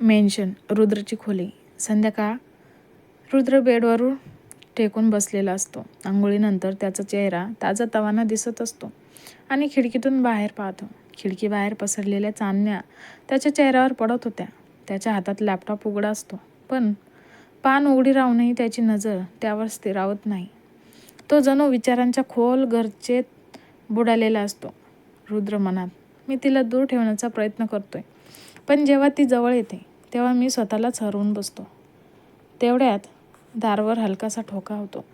Mention रुद्रची खोली. संध्याकाळ रुद्र बेडवरून टेकून बसलेला असतो. आंघोळीनंतर त्याचा चेहरा ताजा तवाना दिसत असतो आणि खिडकीतून बाहेर पाहतो. खिडकीबाहेर पसरलेल्या चांदण्या त्याच्या चेहऱ्यावर पडत होत्या. त्याच्या हातात लॅपटॉप उघडा असतो. पण पान उघडी राहूनही त्याची नजर त्यावर स्थिरावत नाही. तो जणू विचारांच्या खोल गरजेत बुडालेला असतो. रुद्र मनात मी तिला दूर ठेवण्याचा प्रयत्न करतोय पण जेव्हा ती जवळ येते तेव्हा मी स्वतःलाच हरवून बसतो. तेवढ्यात दारवर हलकासा ठोका होतो.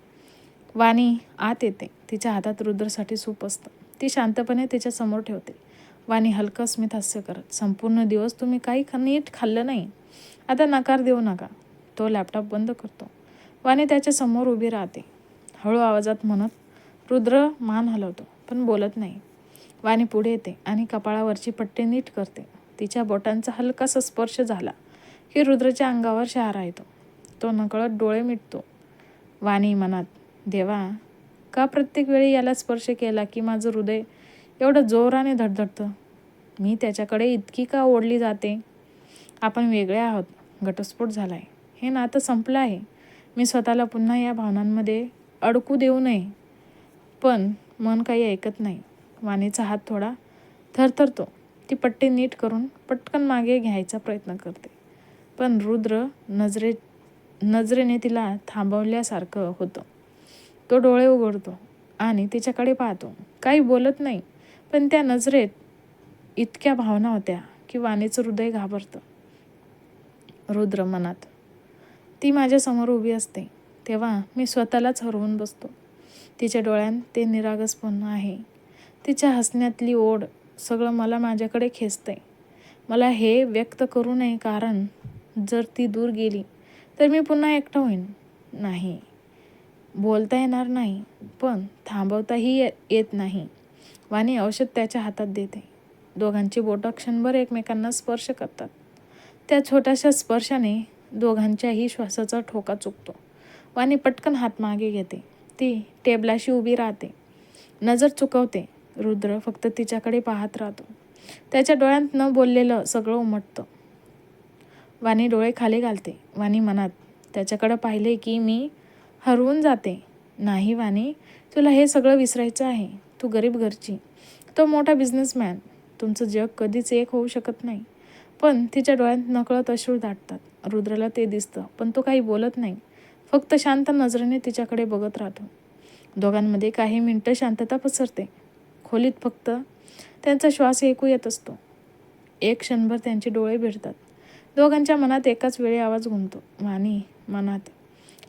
वाणी आत येते. तिच्या हातात रुद्रसाठी सूप असतं. ती शांतपणे तिच्यासमोर ठेवते. वाणी हलकं स्मित हास्य करत संपूर्ण दिवस तुम्ही काही खा नीट खाल्लं नाही. आता नकार देऊ नका. तो लॅपटॉप बंद करतो. वाणी त्याच्यासमोर उभी राहते. हळू आवाजात म्हणत रुद्र मान हलवतो पण बोलत नाही. वाणी पुढे येते आणि कपाळावरची पट्टी नीट करते. तिच्या बोटांचा हलकासा स्पर्श झाला. की रुद्रच्या अंगावर शहारा येतो. तो नकळत डोळे मिटतो. वाणी मनात देवा का प्रत्येक वेळी याला स्पर्श केला की माझं हृदय एवढं जोराने धडधडतं? मी त्याच्याकडे इतकी का ओढली जाते? आपण वेगळे आहोत. घटस्फोट झाला आहे हे नातं संपलं आहे. मी स्वतःला पुन्हा या भावनांमध्ये अडकू देऊ नये. पण मन काही ऐकत नाही. वाणीचा हात थोडा थरथरतो. ती पट्टी नीट करून पटकन मागे घ्यायचा प्रयत्न करते. पण रुद्र नजरे नजरेने तिला थांबवल्यासारखं होतं. तो डोळे उघडतो आणि तिच्याकडे पाहतो. काही बोलत नाही पण त्या नजरेत इतक्या भावना होत्या की वाणीचं हृदय घाबरतं. रुद्र मनात ती माझ्यासमोर उभी असते. तेव्हा मी स्वतःलाच हरवून बसतो. तिच्या डोळ्यात ते निरागसपण आहे. तिच्या हसण्यातली ओढ सगळं मला माझ्याकडे खेचतंय. मला हे व्यक्त करू नये कारण जर ती दूर गेली तर मी पुन्हा एकटं होईन. नाही. बोलता येणार नाही पण थांबवताही ये- येत नाही. वाणी औषध त्याच्या हातात देते. दोघांची बोटं क्षणभर एकमेकांना स्पर्श करतात. त्या छोट्याशा स्पर्शाने दोघांच्याही श्वासाचा ठोका चुकतो. वाणी पटकन हात मागे घेते. ती टेबलाशी उभी राहते. नजर चुकवते. रुद्र फक्त तिच्याकडे पाहत राहतो. त्याच्या डोळ्यात न बोललेलं सगळं उमटतं. वाणी डोळे खाली घालते वाणी मनात. त्याच्याकडं पाहिले की मी हरवून जाते. नाही वाणी तुला हे सगळं विसरायचं आहे. तू गरीब घरची. तो मोठा बिझनेसमॅन. तुमचं जग कधीच एक होऊ शकत नाही. पण तिच्या डोळ्यात नकळत अश्रू दाटतात. रुद्रला ते दिसतं पण तो काही बोलत नाही. फक्त शांत नजरेने तिच्याकडे बघत राहतो. दोघांमध्ये काही मिनटं शांतता पसरते. खोलीत फक्त त्यांचा श्वास ऐकू येत असतो. एक क्षणभर त्यांचे डोळे भिडतात. दोघांच्या मनात एकाच वेळी आवाज घुमतो. वाणी मनात.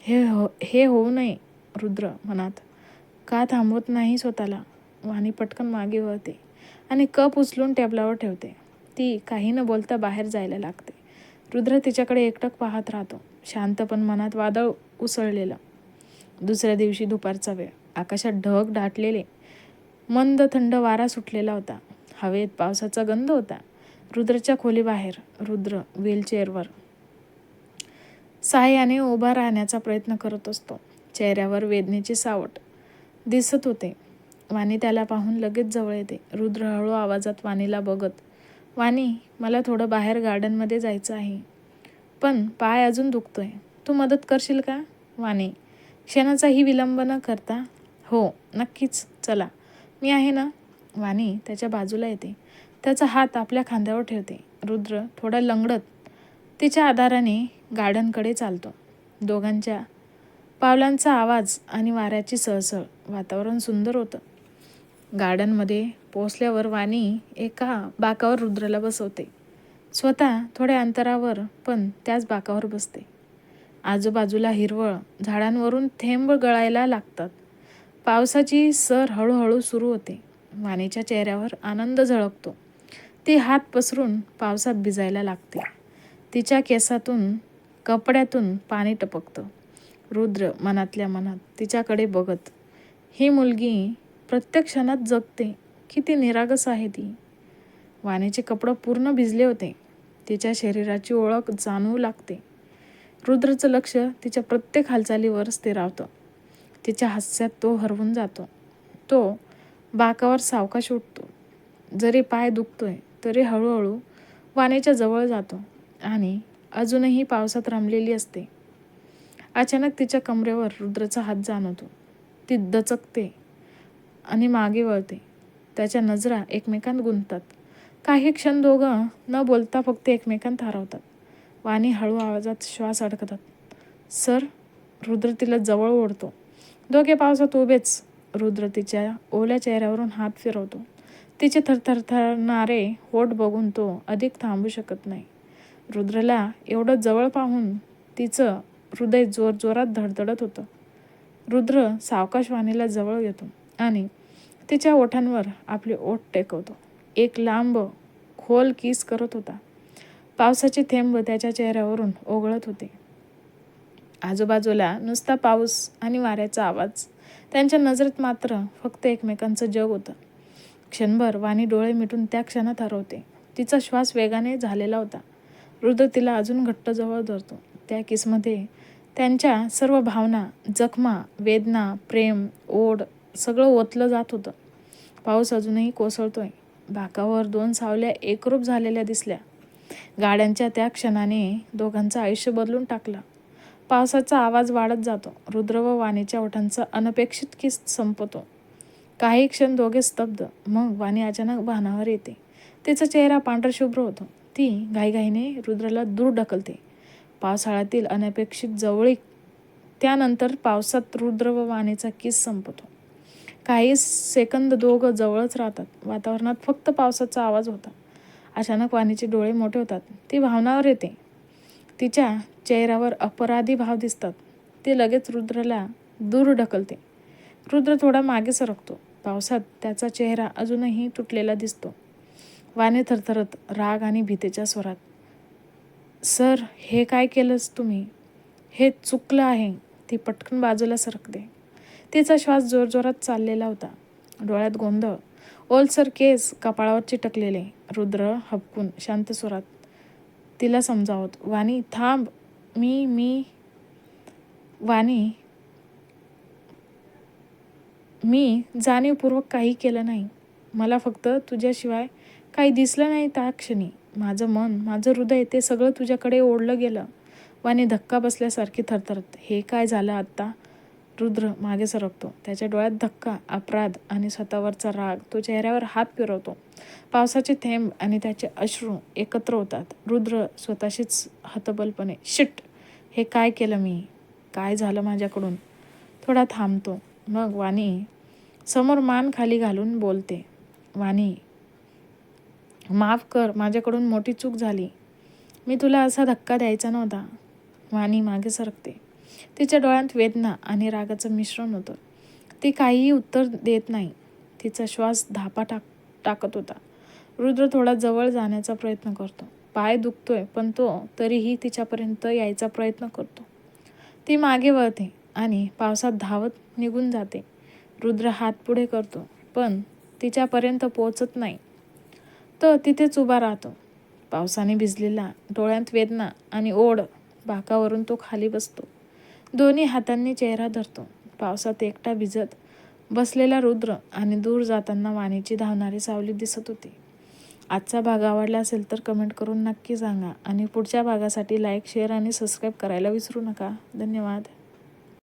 हे हो हे होऊ नये रुद्र मनात. का थांबवत नाही स्वतःला? वाणी पटकन मागे वळते आणि कप उचलून टेबलावर ठेवते. ती काही न बोलता बाहेर जायला लागते. रुद्र तिच्याकडे एकटक पाहत राहतो. शांत पण मनात वादळ उसळलेलं. दुसऱ्या दिवशी दुपारचा वेळ. आकाशात ढग दाटलेले मंद थंड वारा सुटलेला होता. हवेत पावसाचा गंध होता. रुद्रच्या खोलीबाहेर रुद्र व्हीलचेअरवर सहाय्याने उभा राहण्याचा प्रयत्न करत असतो. चेहऱ्यावर वेदनेचे सावट दिसत होते. वाणी त्याला पाहून लगेच जवळ येते. रुद्र हळू आवाजात वाणीला बघत वाणी मला थोडं बाहेर गार्डनमध्ये जायचं आहे. पण पाय अजून दुखतोय. तू मदत करशील का? वाणी क्षणाचाही विलंब न करता हो नक्कीच. चला. मी आहे ना? वाणी त्याच्या बाजूला येते. त्याचा हात आपल्या खांद्यावर ठेवते. रुद्र थोडा लंगडत तिच्या आधाराने गार्डनकडे चालतो. दोघांच्या पावलांचा आवाज आणि वाऱ्याची सळसळ वातावरण सुंदर होतं. गार्डनमध्ये पोचल्यावर वाणी एका बाकावर रुद्रला बसवते. स्वतः थोड्या अंतरावर पण त्याच बाकावर बसते. आजूबाजूला हिरवळ झाडांवरून थेंब गळायला लागतात. पावसाची सर हळूहळू सुरू होते. वाणीच्या चेहऱ्यावर आनंद झळकतो. ती हात पसरून पावसात भिजायला लागते. तिच्या केसातून कपड्यातून पाणी टपकतं. रुद्र मनातल्या मनात तिच्याकडे बघत ही मुलगी प्रत्येक क्षणात जगते. किती निरागस आहे ती. वाणीचे कपडं पूर्ण भिजले होते. तिच्या शरीराची ओळख जाणवू लागते. रुद्रचं लक्ष तिच्या प्रत्येक हालचालीवर स्थिरावतं तिच्या हास्यात तो हरवून जातो. तो बाकावर सावकाश उठतो. जरी पाय दुखतोय तरी हळूहळू वाणीच्या जवळ जातो आणि अजूनही पावसात रमलेली असते. अचानक तिच्या कमरेवर रुद्रचा हात जाणवतो. ती दचकते आणि मागे वळते. त्याच्या नजरा एकमेकांत गुंततात. काही क्षण दोघं न बोलता फक्त एकमेकांत हरवतात. वाणी हळू आवाजात श्वास अडकतात. सर रुद्र तिला जवळ ओढतो. दोघे पावसात उभेच. रुद्र तिच्या ओल्या चेहऱ्यावरून हात फिरवतो. तिचे थरथरथरणारे ओठ बघून तो अधिक थांबू शकत नाही. रुद्रला एवढं जवळ पाहून तिचं हृदय जोर जोरात धडधडत होतं. रुद्र सावकाश वाणीला जवळ येतो आणि तिच्या ओठांवर आपले ओठ टेकवतो. एक लांब खोल किस करत होता. पावसाचे थेंब त्याच्या चेहऱ्यावरून ओघळत होते. आजूबाजूला नुसता पाऊस आणि वाऱ्याचा आवाज. त्यांच्या नजरेत मात्र फक्त एकमेकांचं जग होतं. क्षणभर वाणी डोळे मिटून त्या क्षणात हरवते. तिचा श्वास वेगाने झालेला होता. रुद्र तिला अजून घट्ट जवळ धरतो. त्या किसमध्ये त्यांच्या सर्व भावना जखमा वेदना प्रेम ओढ सगळं ओतलं जात होतं. पाऊस अजूनही कोसळतोय. बाकावर दोन सावल्या एकरूप झालेल्या दिसल्या. गाड्यांच्या त्या क्षणाने दोघांचं आयुष्य बदलून टाकलं. पावसाचा आवाज वाढत जातो. रुद्र व वाणीच्या ओठांचा अनपेक्षित किस संपतो. काही क्षण दोघे स्तब्ध. मग वाणी अचानक भानावर येते. तिचा चेहरा पांढरशुभ्र होतो. ती घाईघाईने रुद्राला दूर ढकलते. पावसाळ्यातील अनपेक्षित जवळीक त्यानंतर पावसात रुद्र व वाणीचा किस संपतो. काही सेकंद दोघं जवळच राहतात. वातावरणात फक्त पावसाचा आवाज होता. अचानक वाणीचे डोळे मोठे होतात. ती भावनावर येते. तिच्या चेहऱ्यावर अपराधी भाव दिसतात. ती लगेच रुद्रला दूर ढकलते. रुद्र थोडा मागे सरकतो. पावसात त्याचा चेहरा अजूनही तुटलेला दिसतो. वाने थरथरत राग आणि भीतेच्या स्वरात सर हे काय केलंस तुम्ही? हे चुकलं आहे. ती पटकन बाजूला सरकते. तिचा श्वास जोरजोरात चाललेला होता. डोळ्यात गोंधळ. ओलसर केस कपाळावर चिटकलेले. रुद्र हपकून शांत स्वरात तिला समजावत वाणी थांब. मी मी वाणी मी जाणीवपूर्वक काही केलं नाही. मला फक्त तुझ्याशिवाय काही दिसलं नाही त्या क्षणी. माझं मन माझं हृदय ते सगळं तुझ्याकडे ओढलं गेलं. वाने धक्का बसल्यासारखी थरथरत हे काय झालं आत्ता? रुद्र मागे सरकतो. त्याच्या डोळ्यात धक्का अपराध आणि स्वतःवरचा राग. तो चेहऱ्यावर हात फिरवतो. पावसाचे थेंब आणि त्याचे अश्रू एकत्र होतात. रुद्र स्वतःशीच हतबलपणे शिट! हे काय केलं मी? काय झालं माझ्याकडून? थोडा थांबतो. मग वाणी समोर मान खाली घालून बोलते. वाणी माफ कर माझ्याकडून मोठी चूक झाली. मी तुला असा धक्का द्यायचा नव्हता. वाणी मागे सरकते. तिच्या डोळ्यात वेदना आणि रागाचं मिश्रण होतं. ती काहीही उत्तर देत नाही. तिचा श्वास धापा टाक टाकत होता. रुद्र थोडा जवळ जाण्याचा प्रयत्न करतो. पाय दुखतोय पण तो तरीही तिच्यापर्यंत यायचा प्रयत्न करतो. ती मागे वळते. आणि पावसात धावत निघून जाते. रुद्र हात पुढे करतो पण तिच्यापर्यंत पोचत नाही. तो तिथेच उभा राहतो. पावसाने भिजलेला डोळ्यात वेदना आणि ओढ बाकावरून तो खाली बसतो. दोन्ही हातांनी चेहरा धरतो. पावसात एकटा भिजत बसलेला रुद्र आणि दूर जाताना वाणीची धावणारी सावली दिसत होती. आजचा भाग आवडला असेल तर कमेंट करून नक्की सांगा आणि पुढच्या भागासाठी लाईक शेअर आणि सबस्क्राईब करायला विसरू नका. धन्यवाद.